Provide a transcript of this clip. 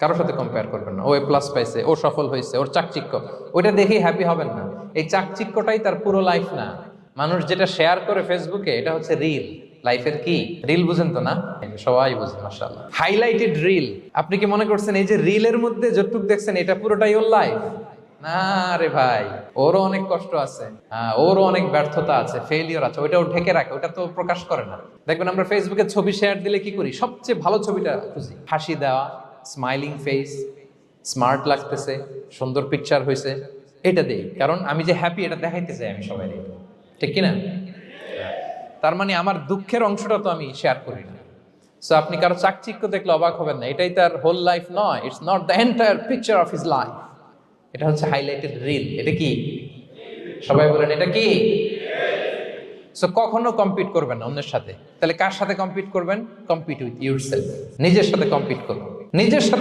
কারোর সাথে কম্পেয়ার করবেন না। ও এ প্লাস পাইছে ও সফল হয়েছে ওর চাকচিক্য। ওইটা দেখেই হ্যাপি হবেন না। এই চাকচিক্যটাই তার পুরো লাইফ না। মানুষ যেটা শেয়ার করে ফেসবুকে এটা হচ্ছে রিল লাইফের কি? রিল বুঝেন তো না? সবাই বুঝে মাশাআল্লাহ। হাইলাইটেড রিল আপনি কি মনে করছেন এই যে রিলের মধ্যে যতটুক দেখছেন এটা পুরোটাই ওর লাইফ না রে ভাই ওরও অনেক কষ্ট আছে। হ্যাঁ, ওরও অনেক ব্যর্থতা আছে ফেলিওর আছে ওইটা ও ঢেকে রাখে ওটা তো প্রকাশ করে না। দেখবেন আমরা ফেসবুকে ছবি শেয়ার দিলে কি করি? সবচেয়ে ভালো ছবিটা খুঁজি। হাসি দেওয়া স্মাইলিং ফেস স্মার্ট লাগতেছে, সুন্দর পিকচার হয়েছে এটা দেই। কারণ আমি যে হ্যাপি এটা দেখাইতে চাই আমি সবাই ঠিক কিনা? তার মানে আমার দুঃখের অংশটা তো আমি শেয়ার করি না। সো আপনি কারও চাকচিক্য দেখলে অবাক হবেন না। এটাই তার হোল লাইফ নয়। It's not the entire picture of his life এটা হচ্ছে হাইলাইটেড রিল এটা কি? সবাই বলেন, এটা কি? সো কখনো কম্পিট করবেন না অন্যের সাথে। তাহলে কার সাথে কম্পিট করবেন? কম্পিট উইথ ইউর সেলফ নিজের সাথে কম্পিট করুন। নিজের সাথে